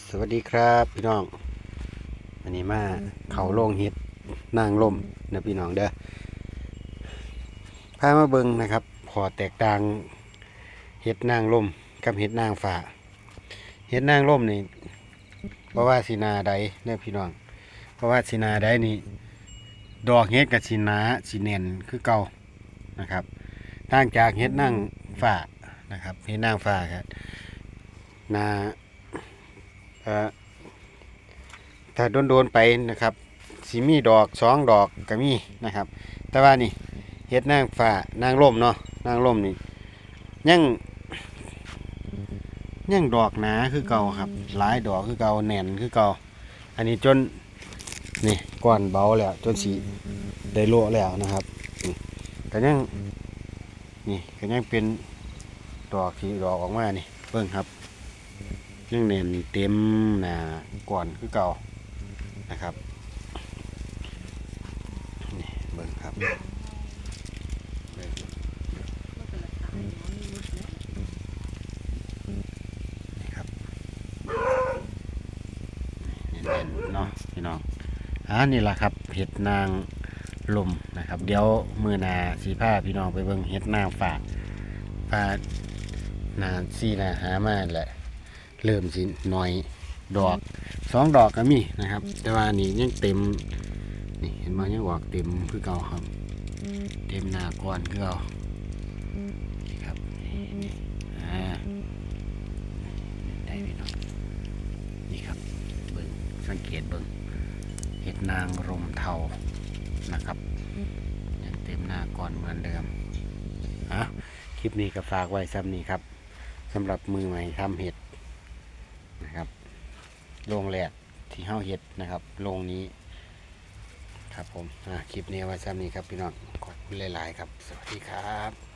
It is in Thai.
สวัสดีครับพี่น้องวันนี้มาเขาโล่งเฮ็ดนางลมนะพี่น้องเด้อพามาเบิงนะครับ พอแตกต่างเฮ็ดนางลมกับเฮ็ดนางฟ้าเฮ็ดนางลมนี่เพราะว่าสีนาใดเด้อพี่น้องเพราะว่าสีนาใดนี่ดอกเฮ็ดกับสีนาสีแน่นคือเก่านะครับต่างจากเฮ็ดนางฟ้านะครับเฮ็ดนางฟ้าครับนา ถ้าโดนๆไปนะครับสีมีดอกสองดอกก็มีนะครับ แต่ว่านี่เฮ็ดนางฟ้านางร่มเนาะนางร่มนี่ยังยังดอกหนาคือเก่าครับหลายดอกคือเก่าแน่นคือเก่าอันนี้จนนี่ก้อนเบาแล้วจนสีได้โลแล้วนะครับนี่ก็ยังนี่ก็ยังเป็นดอกที่ดอกออกมานี่เบิ่งครับ ยังเน่นเต็มหนาก่อนคือเก่านะครับนี่เบิ่งครับนี่ครับเน่นๆเนาะพี่น้องอ่านี่แหละครับเห็ดนางลมนะครับ เดี๋ยวมือนาสีผ้าพี่น้องไปเบิ่งเห็ดนางฝากฝากนานสีนาหามาแหละ เริ่มสิหน่อยดอกสองดอกก็มีนะครับ แต่ว่านี่ยังเต็มนี่เห็นไหมยังออกเต็มคือเก่าครับ เต็มหน้าก้อนคือเก่านี่ครับนี่นี่อ่าได้พี่น้องนี่ครับเบิ้งสังเกตเบิ้งเห็ดนางรมเทานะครับยังเต็มหน้าก้อนเหมือนเดิมอะคลิปนี้ก็ฝากไว้ซ้ำนี้ครับสำหรับมือใหม่ทำเห็ด นะครับโรงแรกที่เฮาเห็ดนะครับโรงนี้ ครับผมคลิปนี้เอาไว้ซ้ำนี้ครับพี่น้องขอบคุณหลาย ๆ ครับ สวัสดีครับ